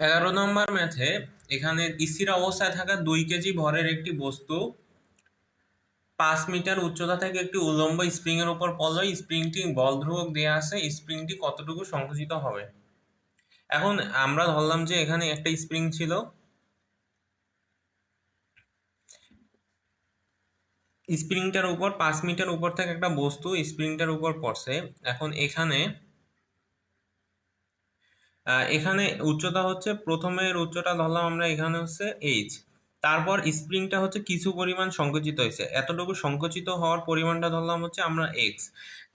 এগারো নম্বর ম্যাথে এখানে স্থির অবস্থায় থাকা দুই কেজি ভরের একটি বস্তু পাঁচ মিটার উচ্চতা থেকে একটি উলম্ব স্প্রিং এর উপর পড়ল স্প্রিংটি বল ধ্রুবক দেওয়া আছে স্প্রিংটি কতটুকু সংকুচিত হবে? এখন আমরা ধরলাম যে এখানে একটা স্প্রিং ছিল। স্প্রিংটার উপর, পাঁচ মিটার উপর থেকে একটা বস্তু স্প্রিংটার উপর পড়ছে। এখন এখানে এখানে উচ্চতা হচ্ছে, প্রথমের উচ্চতা ধরলাম আমরা এখানে হচ্ছে এইচ তারপর স্প্রিংটা হচ্ছে কিছু পরিমাণ সংকুচিত হয়েছে। এতটুকু সংকুচিত হওয়ার পরিমাণটা ধরলাম হচ্ছে আমরা এক্স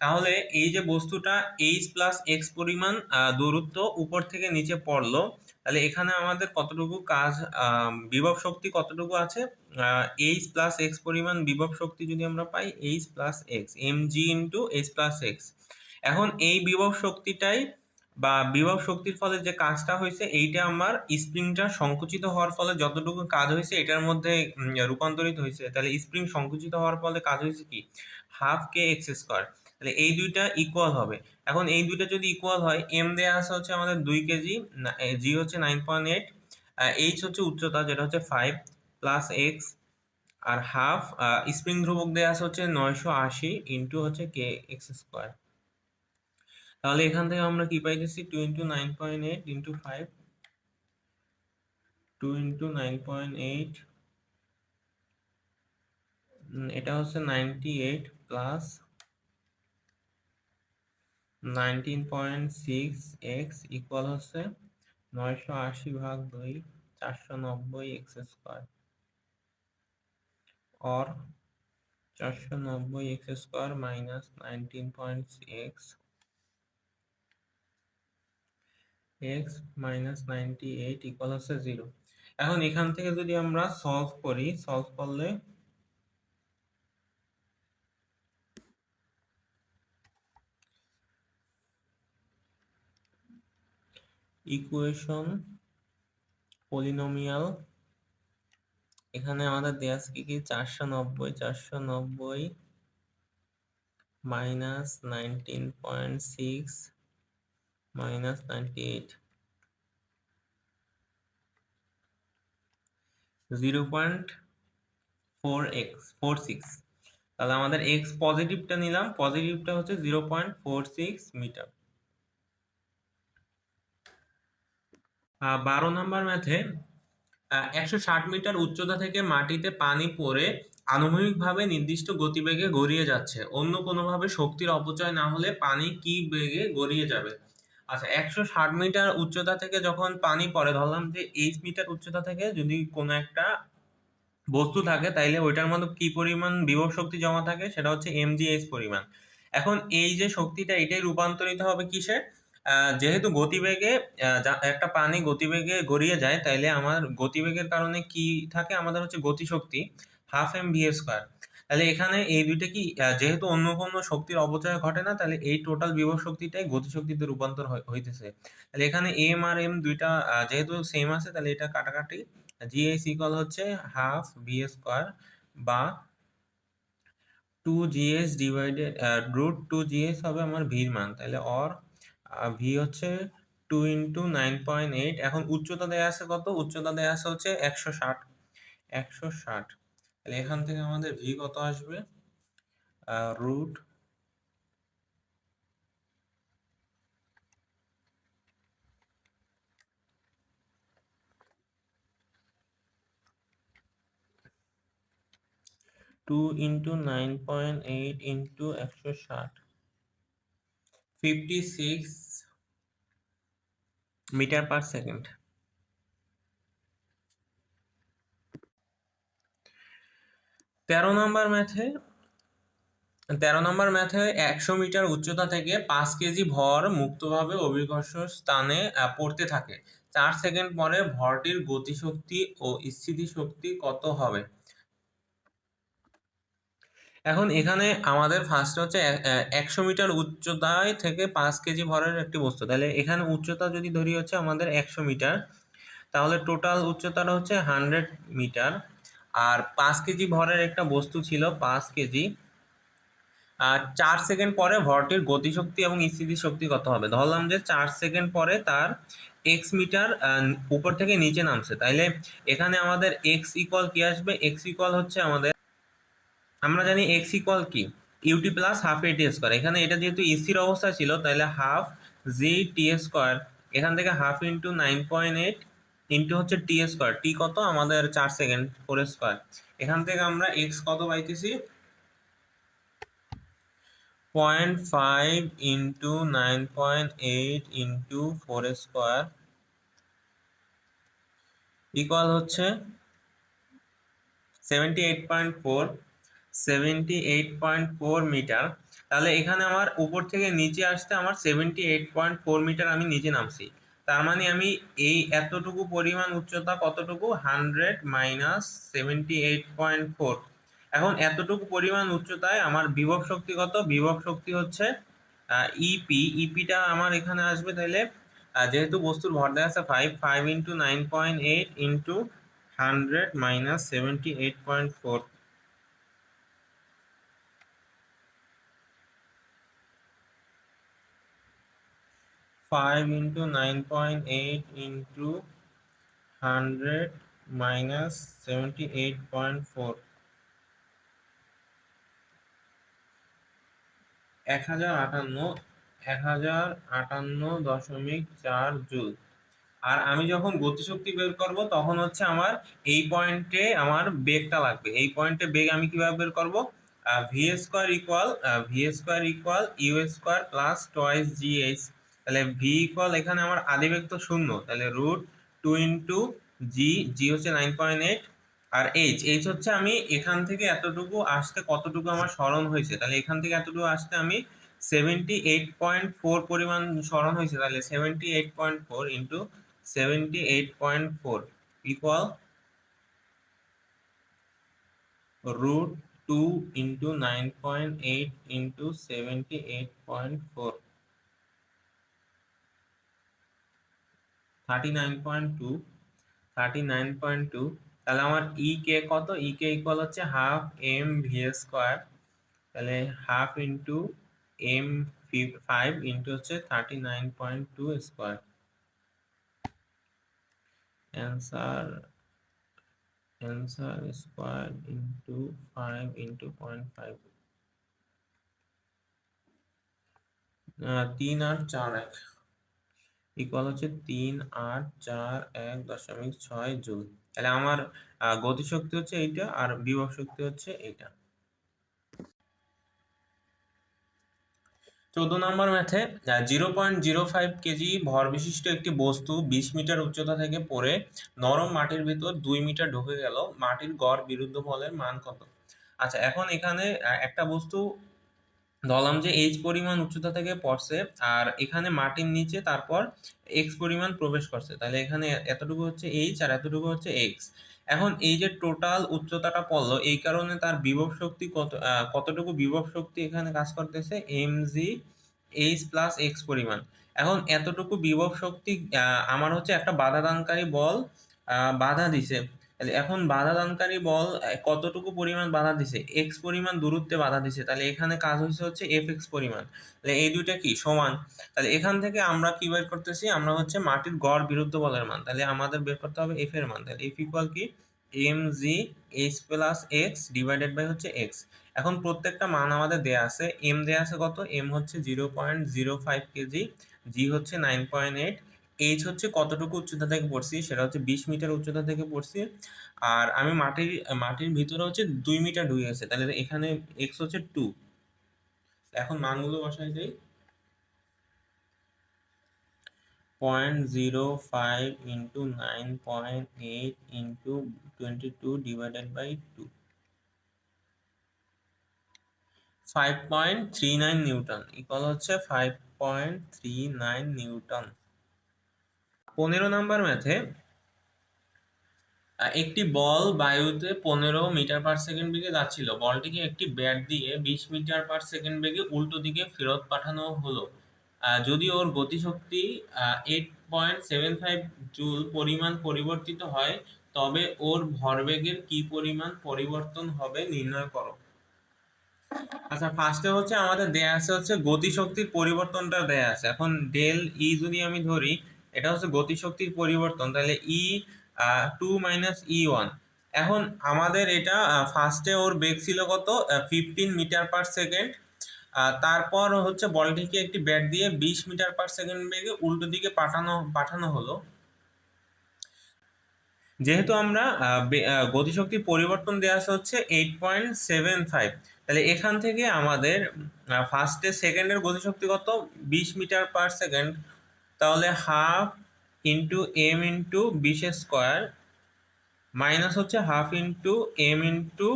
তাহলে এই যে বস্তুটা এইচ প্লাস এক্স পরিমাণ দূরত্ব উপর থেকে নিচে পড়ল, তাহলে এখানে আমাদের কতটুকু কাজ বিভব শক্তি কতটুকু আছে? এইচ প্লাস এক্স পরিমাণ বিভব শক্তি যদি আমরা পাই H plus X M G into H plus X এখন এই বিভব শক্তিটাই বা বিভব শক্তির ফলে যে কাজটা হয়েছে, এইটা আমার স্প্রিংটা সংকুচিত হওয়ার ফলে যতটুকু কাজ হয়েছে, এটার মধ্যে রূপান্তরিত হয়েছে। তাহলে স্প্রিং সংকুচিত হওয়ার ফলে কাজ হয়েছে কি? Half K X square. তাহলে এই দুইটা ইকুয়াল হবে। এখন এই দুইটা যদি ইকুয়াল হয় এম দেওয়া আছে হচ্ছে আমাদের দুই কেজি জি হচ্ছে নাইন পয়েন্ট এইট এইচ হচ্ছে উচ্চতা, যেটা হচ্ছে ফাইভ প্লাস এক্স আর হাফ স্প্রিং ধ্রুবক দেওয়া আছে হচ্ছে নয়শো আশি ইন্টু হচ্ছে কে এক্স স্কোয়ার। তাহলে এখান থেকে আমরা কি পাইতেছি? Two into nine point eight into five two into nine point eight এটা হচ্ছে ninety eight plus nineteen point six X equal হচ্ছে নয়শো আশি ভাগ দুই, চারশো নব্বই এক্স স্কোয়ার অর চারশো নব্বই X square minus nineteen point X X minus ninety eight equal হচ্ছে জিরো এখন এখান থেকে যদি আমরা সলভ করি সলভ করলে ইকুয়েশন পলিনোমিয়াল এখানে আমাদের দেয়া আছে কি কি? চারশো নব্বই চারশো নব্বই minus nineteen point six minus ninety eight zero point four X four six তাহলে আমাদের এক্স পজিটিভটা নিলাম পজিটিভটা হচ্ছে zero point four six meter বারো নম্বর ম্যাথে একশো ষাট মিটার উচ্চতা থেকে মাটিতে পানি পড়ে আনুভূমিকভাবে নির্দিষ্ট গতিবেগে গড়িয়ে যাচ্ছে। অন্য কোনোভাবে শক্তির অপচয় না হলে পানি কি বেগে গড়িয়ে যাবে? আচ্ছা একশো ষাট মিটার উচ্চতা থেকে যখন পানি পড়ে ধরলাম যে এইচ মিটার উচ্চতা থেকে যদি কোনো একটা বস্তু থাকে, তাইলে ওইটার মধ্যে কি পরিমাণ বিভব শক্তি জমা থাকে সেটা হচ্ছে এমজিএইচ পরিমাণ। এখন এই যে শক্তিটা, এটাই রূপান্তরিত হবে কিসে যেহেতু গতিবেগে একটা পানি গতিবেগে গড়িয়ে যায়, তাইলে আমার গতিবেগের কারণে কি থাকে? আমাদের হচ্ছে গতিশক্তি হাফ এম ভি স্কোয়ার তাহলে এখানে এই দুইটা কি যেহেতু অন্য কোনো শক্তির অপচয় ঘটে না, তাহলে এই টোটাল বিভব শক্তিটাই গতিশক্তিতে রূপান্তর হইতেছে। তাহলে এখানে এম আর এম দুইটা যেহেতু সেম আছে, তাহলে এটা কাটাকাটি। জিএস ইকুয়াল হচ্ছে হাফ ভি স্কোয়ার বা two GS divided root two GS হবে আমার ভির মান। তাহলে অর ভি হচ্ছে two into nine point eight এখন উচ্চতা দেওয়া আছে কত? উচ্চতা দেওয়া আছে হচ্ছে একশো ষাট। একশো ষাট। তাহলে এখান থেকে আমাদের ভি কত আসবে? Root two into nine point eight into একশো ষাট। Fifty six meter per second তেরো নম্বর ম্যাথে, তেরো নম্বর ম্যাথে একশো মিটার উচ্চতা থেকে পাঁচ কেজি ভর মুক্তভাবে অভিকর্ষ স্থানে পড়তে থাকে। চার সেকেন্ড পরে ভরটির গতিশক্তি ও স্থিতিশক্তি কত হবে? এখন এখানে আমাদের ফার্স্ট হচ্ছে একশো মিটার উচ্চতায় থেকে পাঁচ কেজি ভরের একটি বস্তু। তাহলে এখানে উচ্চতা যদি ধরি হচ্ছে আমাদের একশো মিটার, তাহলে টোটাল উচ্চতাটা হচ্ছে হান্ড্রেড মিটার। আর পাঁচ কেজি ভরের একটা বস্তু ছিল, পাঁচ কেজি। আর চার সেকেন্ড পরে ভরটির গতিশক্তি এবং স্থিতি শক্তি কত হবে? ধরলাম যে চার সেকেন্ড পরে তার এক্স মিটার উপর থেকে নিচে নামছে। তাইলে এখানে আমাদের এক্স ইকুয়াল কি আসবে? এক্স ইকুয়াল হচ্ছে আমাদের, আমরা জানি এক্স ইকুয়াল কি? UT plus half A T square এখানে এটা যেহেতু ইসির অবস্থা ছিল তাহলে হাফ জি টি স্কোয়ার এখান থেকে half into nine point eight into হচ্ছে টি স্কোয়ার টি কত? আমাদের চার সেকেন্ড ফোর স্কোয়ার এখান থেকে আমরা এক্স কত পাইতেছি? Point five into nine point eight into four square equal হচ্ছে seventy eight point four seventy eight point four meter তাহলে এখানে আমার উপর থেকে নিচে আসতে আমার seventy eight point four meter আমি নিচে নামছি। তার মানে আমি এই এতটুকু পরিমাণ উচ্চতা কতটুকু? Hundred minus seventy eight point four এখন এতটুকু পরিমাণ উচ্চতায় আমার বিভব শক্তি কত? বিভব শক্তি হচ্ছে ইপি ইপিটা আমার এখানে আসবে তাহলে যেহেতু বস্তুর ভর দেওয়া আছে five five into nine point eight into hundred minus seventy eight point four five into nine point eight into hundred minus seventy eight point four এক হাজার আটান্ন, এক হাজার আটান্ন দশমিক চার জুল। আর আমি যখন গতিশক্তি বের করব, তখন হচ্ছে আমার এই পয়েন্টে আমার বেগটা লাগবে। এই পয়েন্টে বেগ আমি কীভাবে বের করব? V square equal V square equal U square plus twice G H তাহলে ভি ইকুয়াল এখানে আমার আদিবেগ তো শূন্য, তাহলে root two into G G হচ্ছে নাইন পয়েন্ট এইট আর এইচ এইচ হচ্ছে আমি এখান থেকে এতটুকু আসতে কতটুকু আমার স্মরণ হয়েছে, তাহলে এখান থেকে এতটুকু আসতে আমি সেভেন্টি এইট পয়েন্ট ফোর পরিমাণ স্মরণ হয়েছে, তাহলে seventy eight point four into seventy eight point four equal eight into seventy eight point four thirty nine point two thirty nine point two তাহলে আমার ই কে কত? ই কে equal হচ্ছে half M V square তাহলে half into M five into হচ্ছে thirty nine point two square answer answer square into five into point five তিন আট চার এক। ইকুয়াল হচ্ছে তিন আট চার এক দশমিক ছয় জুল। তাহলে আমার গতিশক্তি হচ্ছে এইটা আর বিভব শক্তি হচ্ছে এইটা। চোদ্দ নম্বর ম্যাথে zero point zero five KG ভর বিশিষ্ট একটি বস্তু বিশ মিটার উচ্চতা থেকে পড়ে নরম মাটির ভিতর দুই মিটার ঢুকে গেল। মাটির গড় বিরুদ্ধ বলের মান কত? আচ্ছা এখন এখানে একটা বস্তু ধরলাম যে এইচ পরিমাণ উচ্চতা থেকে পড়ছে, আর এখানে মাটির নিচে তারপর এক্স পরিমাণ প্রবেশ করছে। তাহলে এখানে এতটুকু হচ্ছে এইচ আর এতটুকু হচ্ছে এক্স এখন এই যে টোটাল উচ্চতাটা পড়ল, এই কারণে তার বিভব শক্তি কত কতটুকু বিভব শক্তি এখানে কাজ করতেছে? M G H plus X পরিমাণ। এখন এতটুকু বিভব শক্তি আমার হচ্ছে একটা বাধাদানকারী বল বাধা দিছে। এখন বাধা দানকারী বল কতটুকু পরিমাণ বাধা দিছে? এক্স পরিমাণ দূরত্বে বাধা দিছে। তাহলে এখানে কাজ হচ্ছে হচ্ছে এফ এক্স পরিমাণ। তাহলে এই দুইটা কি? সমান। তাহলে এখান থেকে আমরা কি বের করতেছি? আমরা হচ্ছে মাটির গড় বিরুদ্ধ বলের মান। তাহলে আমাদের বের করতে হবে এফ এর মান। তাহলে এফ ইকুয়াল কি? M G H plus X divided by হচ্ছে এক্স এখন প্রত্যেকটা মান আমাদের দেয়া আছে। এম দেয়া আছে কত? এম হচ্ছে zero point zero five KG G হচ্ছে নাইন পয়েন্ট এইট এইচ হচ্ছে কতটুকু উচ্চতা থেকে পড়ছি, সেটা হচ্ছে বিশ মিটার উচ্চতা থেকে পড়ছি। আর আমি মাটির মাটির ভিতরে হচ্ছে দুই মিটার ঢুকে গেছে, তাহলে এখানে এক্স হচ্ছে টু এখন মানগুলো বসাই দেই। Point zero five into nine point eight into twenty two divided by two five point three nine newton equal হচ্ছে five point three nine newton পনেরো নাম্বার ম্যাথে একটি বল বায়ুতে পনেরো মিটার পার সেকেন্ড বেগে যাচ্ছিল। বলটিকে একটি ব্যাট দিয়ে বিশ মিটার পার সেকেন্ড বেগে উল্টো দিকে ফেরত পাঠানো হলো। যদি ওর গতিশক্তি eight point seven five joule পরিমাণ পরিবর্তিত হয়, তবে ওর ভরবেগের কি পরিমাণ পরিবর্তন হবে নির্ণয় করো। আচ্ছা ফার্স্টে হচ্ছে আমাদের দেয়া আছে হচ্ছে গতিশক্তির পরিবর্তনটা দেয়া আছে। এখন ডেল ই যদি আমি ধরি এটা হচ্ছে গতিশক্তির পরিবর্তন, তাহলে E two minus E one এখন আমাদের এটা ফার্স্টে ওর বেগ ছিল কত? ফিফটিন মিটার পার সেকেন্ড তারপর হচ্ছে বলটিকে একটি ব্যাট দিয়ে বিশ মিটার পার সেকেন্ড বেগে উল্টো দিকে পাঠানো পাঠানো হলো। যেহেতু আমরা গতিশক্তির পরিবর্তন দেওয়া হচ্ছে এইট পয়েন্ট সেভেন ফাইভ তাহলে এখান থেকে আমাদের ফার্স্টে সেকেন্ডের গতিশক্তি কত? বিশ মিটার পার সেকেন্ড তাহলে হাফ ইন্টু এম ইন্টু বিশ স্কোয়ার মাইনাস হচ্ছে হাফ ইন্টু এম ইন্টু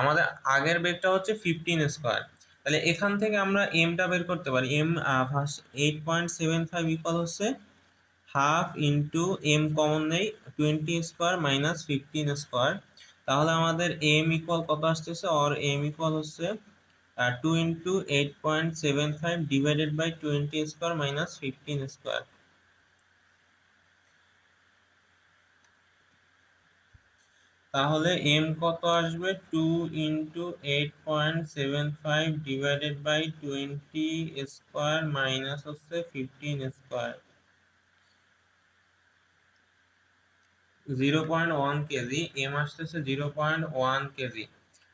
আমাদের আগের বেগটা হচ্ছে ফিফটিন স্কোয়ার। তাহলে এখান থেকে আমরা এমটা বের করতে পারি। M first eight point seven five equal হচ্ছে হাফ ইন্টু এম কমন নেই, twenty square minus fifteen square. তাহলে আমাদের এম ইকুয়াল কত আসতেছে? অর এম ইকুয়াল হচ্ছে two into eight point seven five divided by twenty square minus fifteen square তাহলে M কত আসবে? Two into eight point seven five divided by twenty square minus হচ্ছে fifteen square zero point one KG M আসতেছে zero point one KG.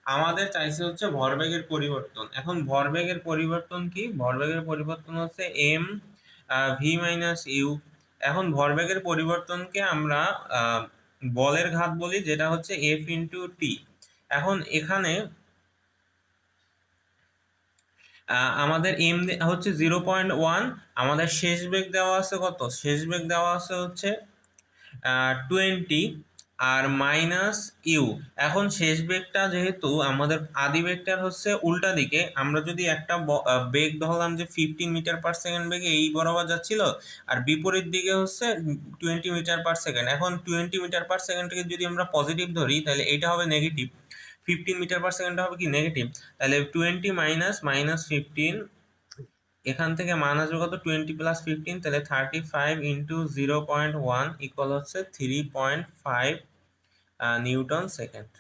আমাদের চাইছে হচ্ছে ভরবেগের পরিবর্তন। এখন ভরবেগের পরিবর্তন কি? ভরবেগের পরিবর্তন হচ্ছে এম ভি মাইনাস ইউ এখন ভরবেগের পরিবর্তনকে আমরা বলের ঘাত বলি, যেটা হচ্ছে এফ ইন্টু টি এখন এখানে আমাদের এম হচ্ছে জিরো পয়েন্ট ওয়ান আমাদের শেষ বেগ দেওয়া আছে কত? শেষ বেগ দেওয়া আছে হচ্ছে টোয়েন্টি আর মাইনাস ইউ এখন শেষ বেগটা যেহেতু, আমাদের আদি বেগটার হচ্ছে উল্টা দিকে। আমরা যদি একটা বেগ ধরলাম যে ফিফটিন মিটার পার সেকেন্ড বেগে এই বরাবর যাচ্ছিল, আর বিপরীত দিকে হচ্ছে টোয়েন্টি মিটার পার সেকেন্ড এখন টোয়েন্টি মিটার পার সেকেন্ডকে যদি আমরা পজিটিভ ধরি, তাহলে এটা হবে নেগেটিভ ফিফটিন মিটার পার সেকেন্ডটা হবে কি নেগেটিভ তাহলে টোয়েন্টি মাইনাস মাইনাস ফিফটিন এখান থেকে মান আসবে কত? টোয়েন্টি প্লাস ফিফটিন তাহলে thirty five into zero point one equal হচ্ছে three point five newton second